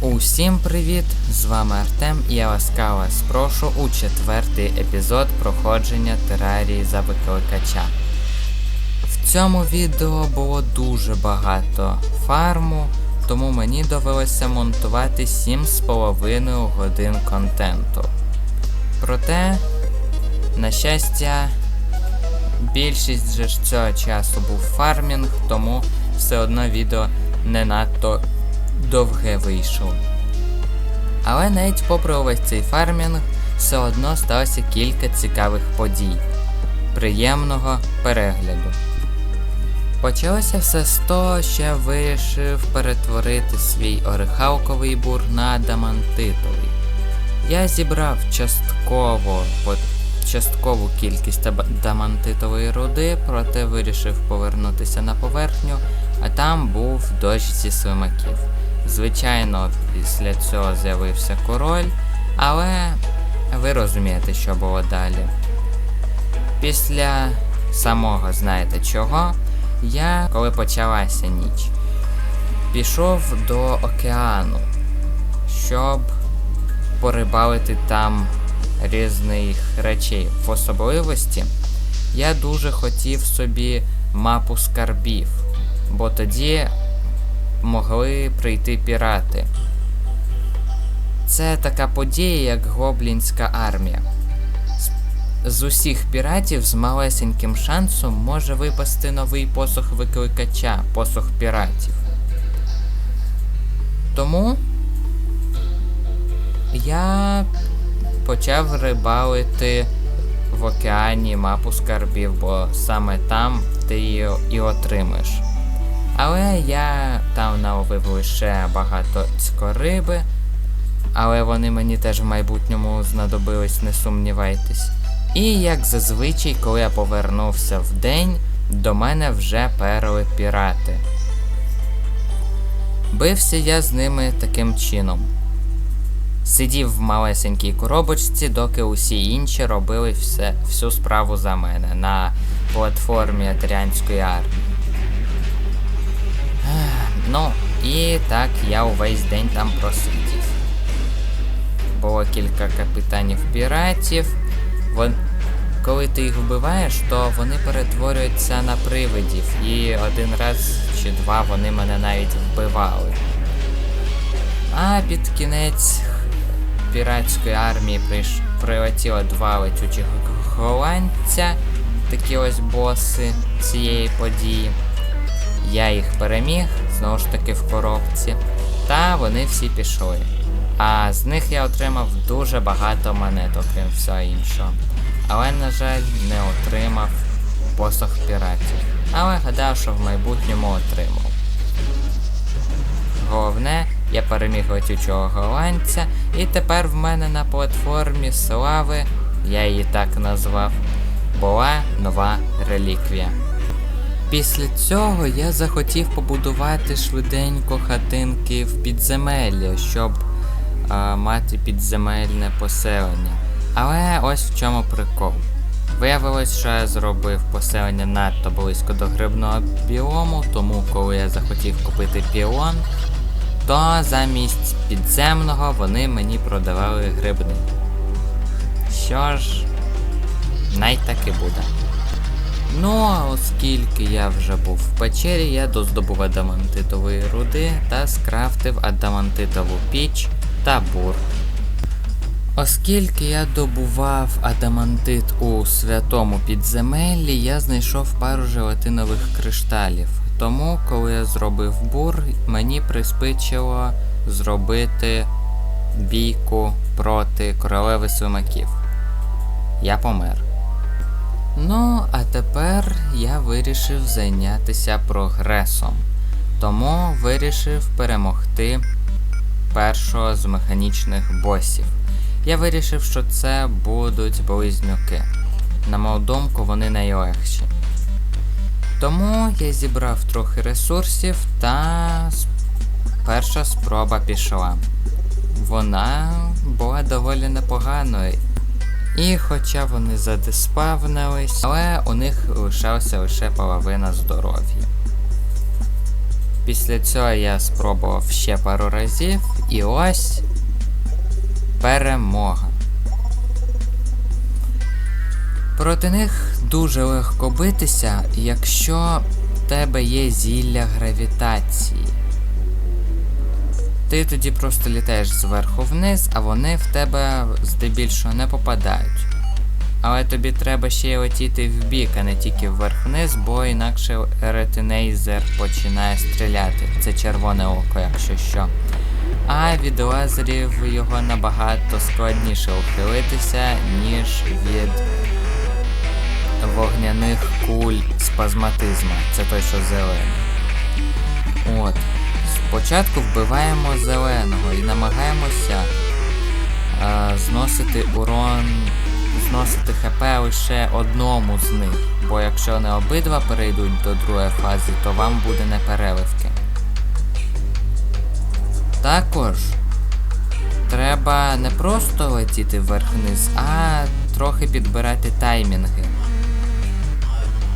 Усім привіт! З вами Артем і я ласкаво вас прошу у четвертий епізод проходження терарії за викликача. В цьому відео було дуже багато фарму, тому мені довелося монтувати 7,5 годин контенту. Проте, на щастя, більшість же ж цього часу був фармінг, тому все одно відео не надто довге вийшов. Але навіть попри увесь цей фармінг, все одно сталося кілька цікавих подій. Приємного перегляду. Почалося все з того, що я вирішив перетворити свій орехалковий бур на адамантитовий. Я зібрав частково часткову кількість адамантитової руди, проте вирішив повернутися на поверхню, а там був дощ зі слимаків. Звичайно, після цього з'явився король, але ви розумієте, що було далі. Після самого знаєте чого, я, коли почалася ніч, пішов до океану, щоб порибалити там різних речей. В особливості я дуже хотів собі мапу скарбів, бо тоді могли прийти пірати. Це така подія, як гоблінська армія. З- усіх піратів з малесеньким шансом може випасти новий посох викликача, посох піратів. Тому я почав рибалити в океані мапу скарбів, бо саме там ти її і отримаєш. Але я там наловив лише багато цькориби, але вони мені теж в майбутньому знадобились, не сумнівайтесь. І як зазвичай, коли я повернувся в день, до мене вже перли пірати. Бився я з ними таким чином. Сидів в малесенькій коробочці, доки усі інші робили все, всю справу за мене на платформі Атріанської армії. Ну, і так я увесь день там просидів. Було кілька капітанів піратів. Вон... Коли ти їх вбиваєш, то вони перетворюються на привидів, і один раз чи два вони мене навіть вбивали. А під кінець піратської армії прийш... прилетіло два летючих голландця, такі ось боси цієї події. Я їх переміг, знову ж таки в коробці, та вони всі пішли. А з них я отримав дуже багато монет, окрім всього іншого. Але, на жаль, не отримав посох піратів. Але гадав, що в майбутньому отримав. Головне, я переміг летючого голландця, і тепер в мене на платформі слави, я її так назвав, була нова реліквія. Після цього я захотів побудувати швиденько хатинки в підземеллі, щоб а, мати підземельне поселення. Але ось в чому прикол. Виявилось, що я зробив поселення надто близько до грибного біому, тому коли я захотів купити пілон, то замість підземного вони мені продавали грибний. Що ж, най так і буде. Ну, а оскільки я вже був в печері, я доздобув адамантитової руди та скрафтив адамантитову піч та бур. Оскільки я добував адамантит у святому підземеллі, я знайшов пару желатинових кришталів. Тому, коли я зробив бур, мені приспичило зробити бійку проти королеви слимаків. Я помер. Ну, а тепер я вирішив зайнятися прогресом. Тому вирішив перемогти першого з механічних босів. Я вирішив, що це будуть близнюки. На мою думку, вони найлегші. Тому я зібрав трохи ресурсів та перша спроба пішла. Вона була доволі непоганою. І хоча вони задиспавнились, але у них лишалася лише половина здоров'я. Після цього я спробував ще пару разів, і ось перемога. Проти них дуже легко битися, якщо в тебе є зілля гравітації. Ти тоді просто літаєш зверху вниз, а вони в тебе здебільшого не попадають. Але тобі треба ще й летіти в бік, а не тільки вверх-вниз, бо інакше ретинейзер починає стріляти. Це червоне око, якщо що. А від лазерів його набагато складніше ухилитися, ніж від вогняних куль спазматизма. Це той, що зелений. Спочатку вбиваємо зеленого і намагаємося е, зносити урон, зносити ХП лише одному з них. Бо якщо вони обидва перейдуть до другої фази, то вам буде непереливки. Також треба не просто летіти вверх-вниз, а трохи підбирати таймінги.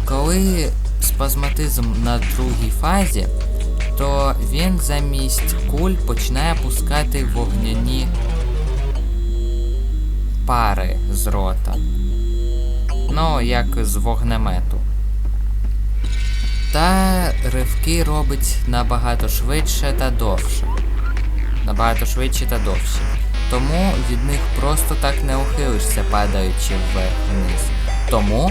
Коли спазматизм на другій фазі, то він замість куль починає пускати вогняні пари з рота. Ну, як з вогнемету. Та ривки робить набагато швидше та довше. Набагато швидше та довше. Тому від них просто так не ухилишся, падаючи вверх-вниз. Тому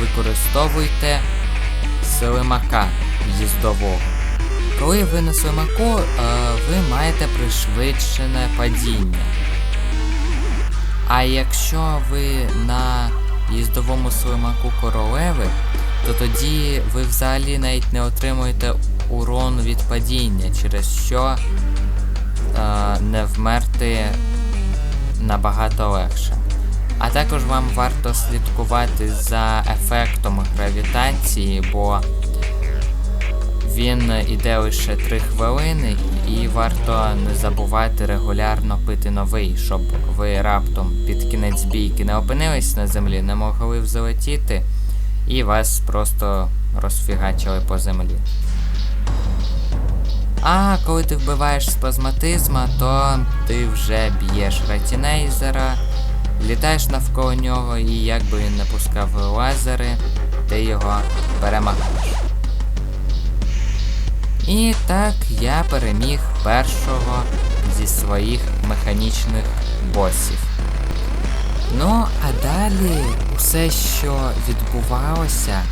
використовуйте слимака їздового. Коли ви на слимаку, е, ви маєте пришвидшене падіння. А якщо ви на їздовому слимаку королеви, то тоді ви взагалі навіть не отримуєте урон від падіння, через що е, не вмерти набагато легше. А також вам варто слідкувати за ефектом гравітації, бо він іде лише 3 хвилини, і варто не забувати регулярно пити новий, щоб ви раптом під кінець бійки не опинились на землі, не могли взлетіти, і вас просто розфігачили по землі. А коли ти вбиваєш спазматизма, то ти вже б'єш ретінейзера, літаєш навколо нього, і як би він не пускав лазери, ти його перемагаєш. І так я переміг першого зі своїх механічних босів. Ну, а далі усе, що відбувалося,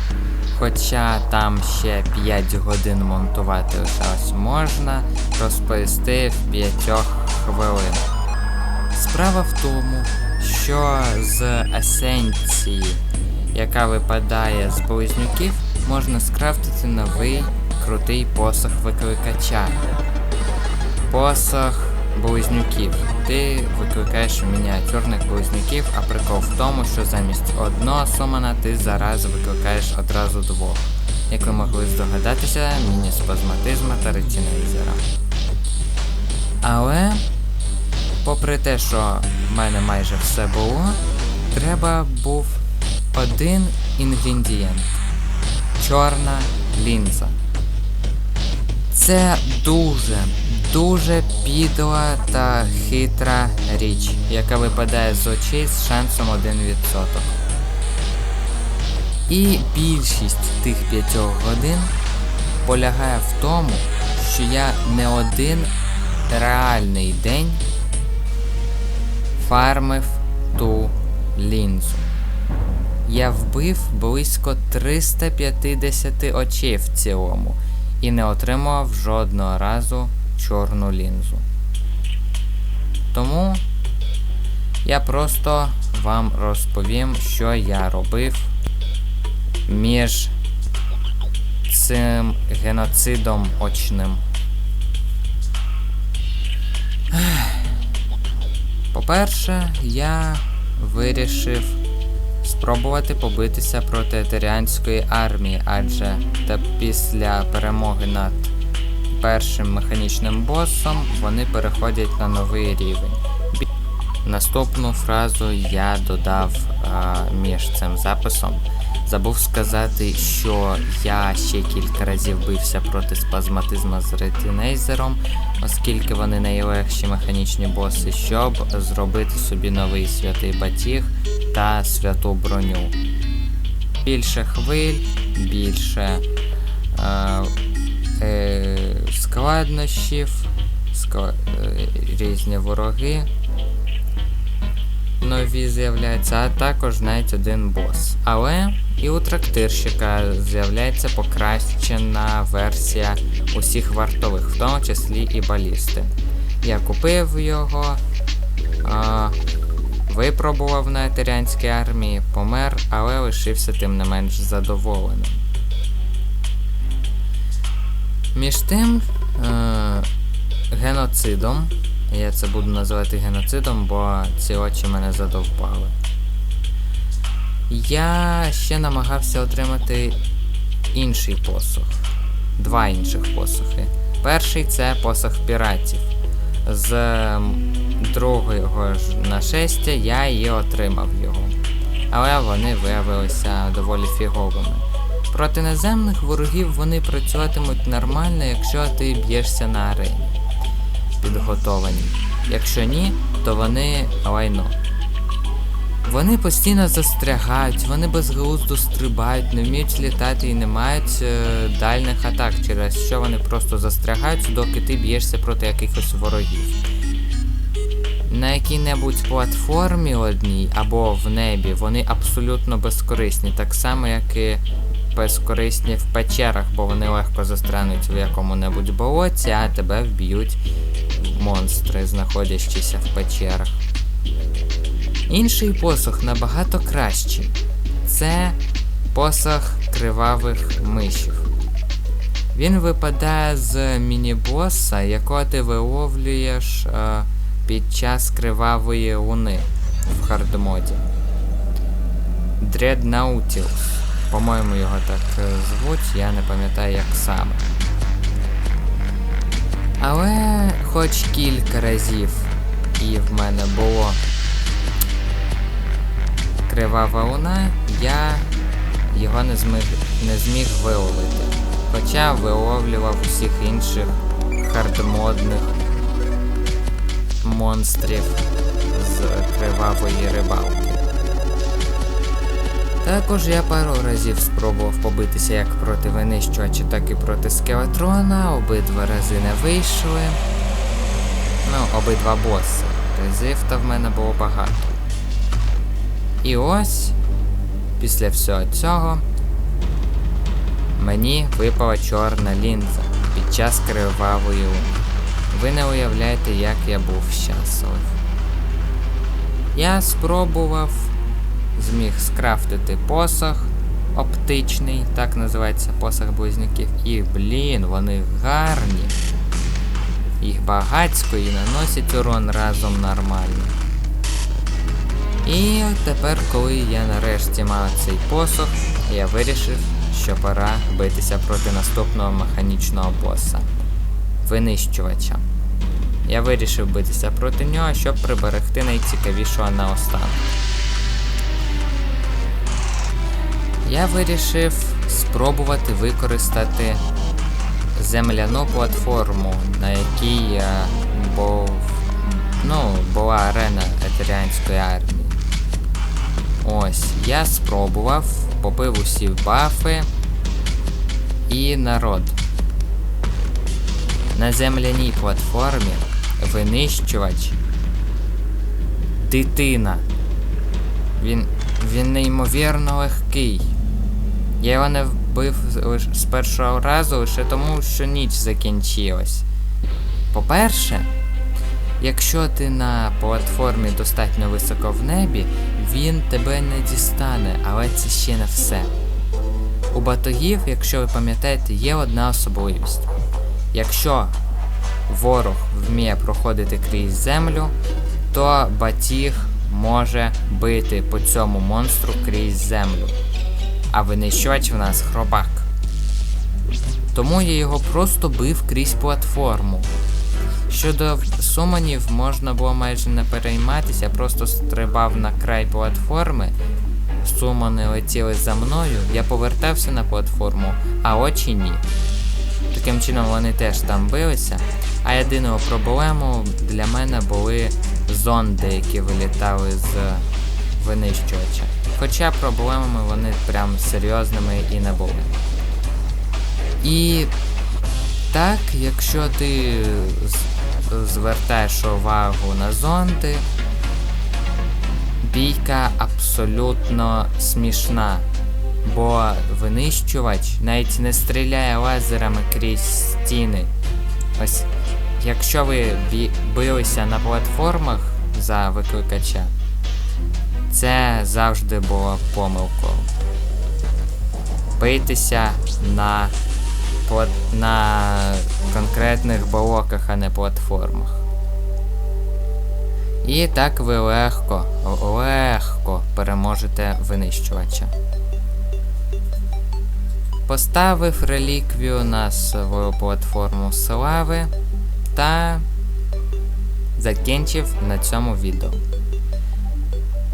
хоча там ще 5 годин монтувати лишалось, можна розповісти в 5 хвилин. Справа в тому, що з есенції, яка випадає з близнюків, можна скрафтити новий крутий посох викликача. Посох близнюків. Ти викликаєш мініатюрних близнюків, а прикол в тому, що замість одного сумана ти зараз викликаєш одразу двох. Як ви могли здогадатися, міні-спазматизма та ретінейзера. Але, попри те, що в мене майже все було, треба був один інгредієнт чорна лінза. Це дуже, дуже підла та хитра річ, яка випадає з очей з шансом 1%. І більшість тих 5 годин полягає в тому, що я не один реальний день фармив ту лінзу. Я вбив близько 350 очей в цілому і не отримував жодного разу чорну лінзу. Тому я просто вам розповім, що я робив між цим геноцидом очним. По-перше, я вирішив спробувати побитися проти етеріанської армії, адже та після перемоги над першим механічним босом вони переходять на новий рівень. Наступну фразу я додав а, між цим записом. Забув сказати, що я ще кілька разів бився проти спазматизма з ретінейзером, оскільки вони найлегші механічні боси, щоб зробити собі новий святий батіг та святу броню. Більше хвиль, більше е, е, складнощів, скла- е, різні вороги нові з'являються, а також навіть один бос. Але і у трактирщика з'являється покращена версія усіх вартових, в тому числі і балісти. Я купив його, а, випробував на етеріанській армії, помер, але лишився тим не менш задоволеним. Між тим, е, геноцидом, я це буду називати геноцидом, бо ці очі мене задовбали. Я ще намагався отримати інший посох. Два інших посохи. Перший це посох піратів. З другого ж нашестя я і отримав його. Але вони виявилися доволі фіговими. Проти наземних ворогів вони працюватимуть нормально, якщо ти б'єшся на арені. Підготовані. Якщо ні, то вони лайно. Вони постійно застрягають, вони безглуздо стрибають, не вміють літати і не мають е, дальних атак, через що вони просто застрягають, доки ти б'єшся проти якихось ворогів. На якій-небудь платформі одній або в небі вони абсолютно безкорисні, так само як і безкорисні в печерах, бо вони легко застрянуть в якому-небудь болоті, а тебе вб'ють монстри, знаходячися в печерах. Інший посох набагато кращий. Це посох кривавих мишів. Він випадає з міні-боса, якого ти виловлюєш е, під час кривавої луни в хардмоді. Dreadnoughtius. По-моєму, його так е, звуть, я не пам'ятаю як саме. Але хоч кілька разів і в мене було кривава луна, я його не зміг, не зміг виловити. Хоча виловлював усіх інших хардмодних монстрів з кривавої рибалки. Також я пару разів спробував побитися як проти винищувача, так і проти скелетрона, обидва рази не вийшли. Ну, обидва боси. То в мене було багато. І ось, після всього цього, мені випала чорна лінза під час кривавої луни. Ви не уявляєте, як я був щасливий. Я спробував, зміг скрафтити посох оптичний, так називається посох близнюків. І, блін, вони гарні. Їх багацько і наносять урон разом нормально. І тепер, коли я нарешті мав цей посох, я вирішив, що пора битися проти наступного механічного боса винищувача. Я вирішив битися проти нього, щоб приберегти найцікавішого наостанок. Я вирішив спробувати використати земляну платформу, на якій е, був, ну, була арена етеріанської армії. Ось, я спробував, побив усі бафи і народ. На земляній платформі винищувач дитина. Він. він неймовірно легкий. Я його не вбив з першого разу лише тому, що ніч закінчилась. По-перше, якщо ти на платформі достатньо високо в небі, він тебе не дістане, але це ще не все. У батогів, якщо ви пам'ятаєте, є одна особливість. Якщо ворог вміє проходити крізь землю, то батіг може бити по цьому монстру крізь землю. А винищувач в нас хробак. Тому я його просто бив крізь платформу. Щодо суманів можна було майже не перейматися, я просто стрибав на край платформи сумони летіли за мною, я повертався на платформу, а очі ні. Таким чином вони теж там билися. А єдиною проблемою для мене були зонди, які вилітали з винищувача. Хоча проблемами вони прям серйозними і не були. І так, якщо ти звертаєш увагу на зонди, бійка абсолютно смішна. Бо винищувач навіть не стріляє лазерами крізь стіни. Ось, якщо ви билися на платформах за викликача, це завжди було помилкою. Бийтеся на, на конкретних блоках, а не платформах. І так ви легко, легко переможете винищувача. Поставив реліквію на свою платформу слави та закінчив на цьому відео.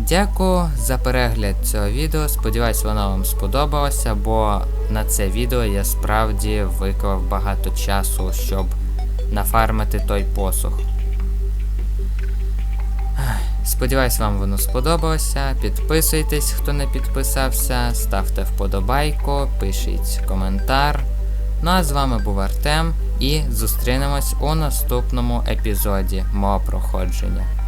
Дякую за перегляд цього відео. Сподіваюсь, воно вам сподобалося, бо на це відео я справді виклав багато часу, щоб нафармити той посух. Сподіваюсь, вам воно сподобалося. Підписуйтесь, хто не підписався, ставте вподобайку, пишіть коментар. Ну а з вами був Артем і зустрінемось у наступному епізоді мого проходження.